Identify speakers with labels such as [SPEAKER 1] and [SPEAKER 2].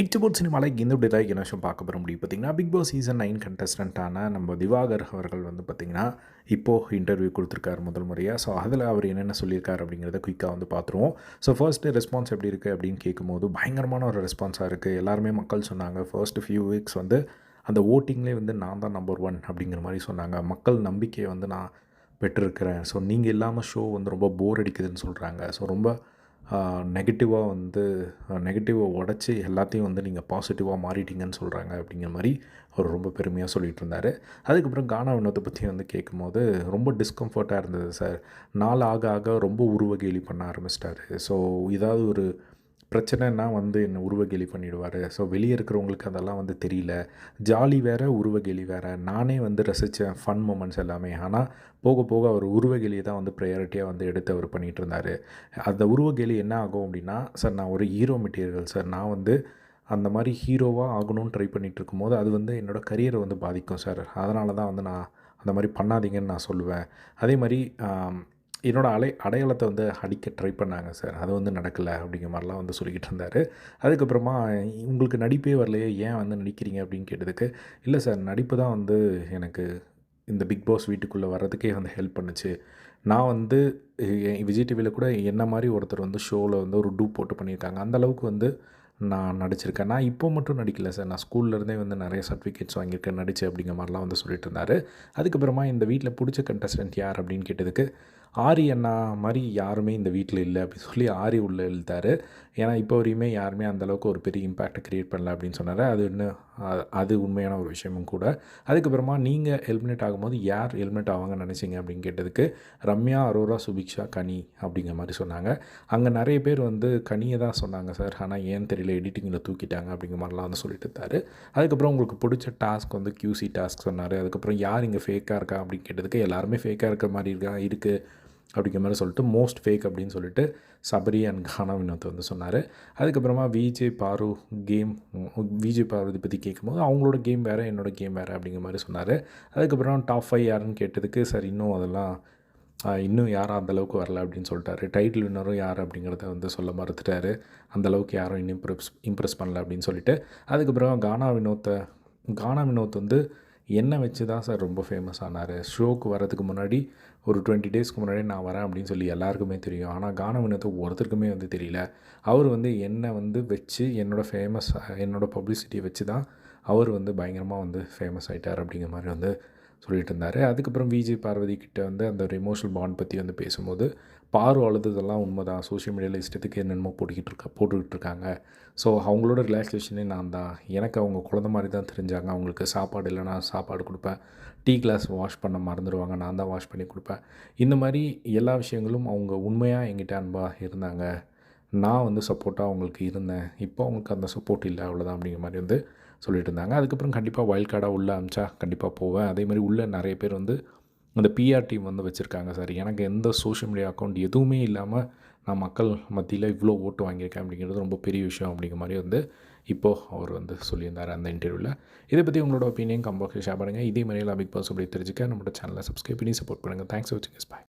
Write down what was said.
[SPEAKER 1] It's சினிமாவில் இந்த இப்படி தான் என்ன விஷயம் பார்க்க போகிற முடியும். பார்த்தீங்கன்னா பிக் பாஸ் சீசன் நைன் கண்டஸ்டண்ட்டான நம்ம திவாகர் அவர்கள் வந்து பார்த்திங்கன்னா இப்போது இன்டர்வியூ கொடுத்துருக்காரு முதல் முறையாக ஸோ அதில் அவர் என்னென்ன சொல்லியிருக்காரு அப்படிங்கிறத குயிக்காக வந்து பார்த்துருவோம். ஸோ ஃபர்ஸ்ட்டு ரெஸ்பான்ஸ் எப்படி இருக்குது அப்படின்னு கேட்கும்போது பயங்கரமான ஒரு ரெஸ்பான்ஸாக இருக்குது எல்லாருமே மக்கள் சொன்னாங்க ஃபர்ஸ்ட் ஃபியூ வீக்ஸ் வந்து அந்த ஓட்டிங்லேயே வந்து நான் தான் நம்பர் ஒன் அப்படிங்கிற மாதிரி சொன்னாங்க. மக்கள் நம்பிக்கையை வந்து நான் பெற்றிருக்கிறேன். ஸோ நீங்கள் இல்லாமல் ஷோ வந்து ரொம்ப போர் அடிக்குதுன்னு சொல்கிறாங்க ஸோ ரொம்ப நெகட்டிவாக வந்து நெகட்டிவை உடச்சி எல்லாத்தையும் வந்து நீங்கள் பாசிட்டிவாக மாறிட்டீங்கன்னு சொல்கிறாங்க அப்படிங்கிற மாதிரி அவர் ரொம்ப பெருமையாக சொல்லிகிட்டு இருந்தார். அதுக்கப்புறம் கானா வினோத்தை பற்றி வந்து கேட்கும்போது ரொம்ப டிஸ்கம்ஃபர்ட்டாக இருந்தது சார். நாள் ஆக ஆக ரொம்ப உருவகேலி பண்ண ஆரம்பிச்சிட்டாரு. ஸோ ஏதாவது ஒரு பிரச்சனைனா வந்து என்னை உருவகேலி பண்ணிவிடுவார் ஸோ வெளியே இருக்கிறவங்களுக்கு அதெல்லாம் வந்து தெரியல. ஜாலி வேறு உருவகேலி வேறு. நானே வந்து ரசித்தேன் ஃபன் மூமெண்ட்ஸ் எல்லாமே. ஆனால் போக போக அவர் உருவகேலியை தான் வந்து ப்ரையாரிட்டியாக வந்து எடுத்து அவர் பண்ணிகிட்டு இருந்தார். அந்த உருவகேலி என்ன ஆகும் அப்படின்னா சார் நான் ஒரு ஹீரோ மெட்டீரியல் சார். நான் வந்து அந்த மாதிரி ஹீரோவாக ஆகணும்னு ட்ரை பண்ணிகிட்டு இருக்கும்போது அது வந்து என்னோடய கரியரை வந்து பாதிக்கும் சார். அதனால தான் வந்து நான் அந்த மாதிரி பண்ணாதீங்கன்னு நான் சொல்லுவேன். அதே மாதிரி என்னோடய அலை அடையாளத்தை வந்து அடிக்க ட்ரை பண்ணாங்க சார் அது வந்து நடக்கலை அப்படிங்கிற மாதிரிலாம் வந்து சொல்லிக்கிட்டு இருந்தார். அதுக்கப்புறமா உங்களுக்கு நடிப்பே வரலையே ஏன் வந்து நடிக்கிறீங்க? அப்படின்னு கேட்டதுக்கு இல்லை சார் நடிப்பு தான் வந்து எனக்கு இந்த பிக் பாஸ் வீட்டுக்குள்ளே வர்றதுக்கே வந்து ஹெல்ப் பண்ணுச்சு. நான் வந்து விஜய் டிவியில் கூட என்ன மாதிரி ஒருத்தர் வந்து ஷோவில் வந்து ஒரு டூப் போட்டு பண்ணியிருக்காங்க அந்தளவுக்கு வந்து நான் நடிச்சிருக்கேன். நான் இப்போ மட்டும் நடிக்கல சார் நான் ஸ்கூல்லேருந்தே வந்து நிறைய சர்டிஃபிகேட்ஸ் வாங்கியிருக்கேன் நடிச்சு அப்படிங்கிற மாதிரிலாம் வந்து சொல்லிட்டு இருந்தார். அதுக்கப்புறமா இந்த வீட்டில் பிடிச்ச கண்டஸ்டன்ட் யார் அப்படின்னு கேட்டதுக்கு ஆரி அண்ணா மாதிரி யாருமே இந்த வீட்டில் இல்லை அப்படின்னு சொல்லி ஆரி உள்ளே எழுத்தார் ஏன்னா இப்போ வரையுமே யாருமே அந்தளவுக்கு ஒரு பெரிய இம்பேக்டை க்ரியேட் பண்ணல அப்படின்னு சொன்னார். அது இன்னும் அது உண்மையான ஒரு விஷயமும் கூட. அதுக்கப்புறமா நீங்கள் ஹெல்மெட் ஆகும்போது யார் ஹெல்மெட் ஆவாங்க நினச்சிங்க அப்படின்னு கேட்டதுக்கு ரம்யா அரோரா சுபிக்ஷா கனி அப்படிங்கிற மாதிரி சொன்னாங்க. அங்கே நிறைய பேர் வந்து கனியை தான் சொன்னாங்க சார். ஆனால் ஏன் தெரியல எடிட்டிங்கில் தூக்கிட்டாங்க அப்படிங்கிற மாதிரிலாம் வந்து சொல்லிட்டு இருந்தார். அதுக்கப்புறம் உங்களுக்கு பிடிச்ச டாஸ்க் வந்து கியூசி டாஸ்க் சொன்னார். அதுக்கப்புறம் யார் இங்கே ஃபேக்காக இருக்கா அப்படின்னு கேட்டதுக்கு எல்லாருமே ஃபேக்காக இருக்கிற மாதிரி இருக்கா இருக்குது அப்படிங்கிற மாதிரி சொல்லிட்டு மோஸ்ட் ஃபேக் அப்படின்னு சொல்லிட்டு சபரி அண்ட் கானா வினோத் வந்து சொன்னார். அதுக்கப்புறமா விஜே பாரு கேம் விஜய் பாரு இதை பற்றி கேட்கும்போது அவங்களோட கேம் வேறு என்னோடய கேம் வேறு அப்படிங்கிற மாதிரி சொன்னார். அதுக்கப்புறம் டாப் ஃபைவ் யாருன்னு கேட்டதுக்கு சார் இன்னும் அதெல்லாம் இன்னும் யாரும் அந்தளவுக்கு வரல அப்படின்னு சொல்லிட்டாரு. டைட்டில் வின்னரும் யார் அப்படிங்கிறத வந்து சொல்ல மறுத்துட்டாரு. அந்தளவுக்கு யாரும் இன்னும் இம்ப்ரெஸ் இம்ப்ரெஸ் பண்ணல அப்படின்னு சொல்லிட்டு. அதுக்கப்புறம் கானா வினோத்தை கானா வினோத் வந்து என்னை வச்சு தான் சார் ரொம்ப ஃபேமஸ் ஆனார். ஷோக்கு வரதுக்கு முன்னாடி ஒரு டுவெண்ட்டி டேஸ்க்கு முன்னாடி நான் வரேன் அப்படின்னு சொல்லி எல்லாருக்குமே தெரியும். ஆனால் கான வினத்தை ஒருத்தருக்குமே வந்து தெரியல. அவர் வந்து என்னை வந்து வச்சு என்னோடய ஃபேமஸ் என்னோடய பப்ளிசிட்டியை வச்சு தான் அவர் வந்து பயங்கரமாக வந்து ஃபேமஸ் ஆகிட்டார் அப்படிங்கிற மாதிரி வந்து சொல்லிட்டு இருந்தார் அதுக்கப்புறம் விஜய் பார்வதி கிட்ட வந்து அந்த ஒரு எமோஷனல் பாண்ட் பற்றி வந்து பேசும்போது பாரு அழுததெல்லாம் உண்மை தான் சோஷியல் மீடியாவில் இஷ்டத்துக்கு என்னென்னமோ போட்டுக்கிட்டு இருக்கா போட்டுக்கிட்டு இருக்காங்க. ஸோ அவங்களோட ரிலாக்ஸேஷனே நான் தான். எனக்கு அவங்க குழந்த மாதிரி தான் தெரிஞ்சாங்க. அவங்களுக்கு சாப்பாடு இல்லைனா சாப்பாடு கொடுப்பேன். டீ கிளாஸ் வாஷ் பண்ண மறந்துடுவாங்க நான் தான் வாஷ் பண்ணி கொடுப்பேன். இந்த மாதிரி எல்லா விஷயங்களும் அவங்க உண்மையாக எங்கிட்ட அன்பாக இருந்தாங்க. நான் வந்து சப்போர்ட்டாக அவங்களுக்கு இருந்தேன். இப்போ அவங்களுக்கு அந்த சப்போர்ட் இல்லை அவ்வளோதான் அப்படிங்கிற மாதிரி வந்து சொல்லிட்டு இருந்தாங்க அதுக்கப்புறம் கண்டிப்பாக வைல்ட் கார்டாக உள்ளே அமிச்சா கண்டிப்பாக போவேன். அதே மாதிரி உள்ளே நிறைய பேர் வந்து அந்த பிஆர் டீம் வந்து வச்சுருக்காங்க சார். எனக்கு எந்த சோஷியல் மீடியா அக்கௌண்ட் எதுவுமே இல்லாமல் நான் மக்கள் மத்தியில் இவ்வளோ ஓட்டு வாங்கியிருக்கேன் அப்படிங்கிறது ரொம்ப பெரிய விஷயம் அப்படிங்கிற மாதிரி வந்து இப்போது அவர் வந்து சொல்லியிருந்தார் அந்த இன்டர்வியூவில் இதை பற்றி உங்களோட ஒப்பீனியன் கம்பாக்ஸ் ஷேர் பண்ணுங்கள் இதே மாதிரி பிக் பாஸ் அப்படி தெரிஞ்சுக்க. நம்மளோட சேனலை சப்ஸ்கிரைப் பண்ணி சப்போர்ட் பண்ணுங்கள் தேங்க்ஸ் ஃபார் வாட்சிங் பாய்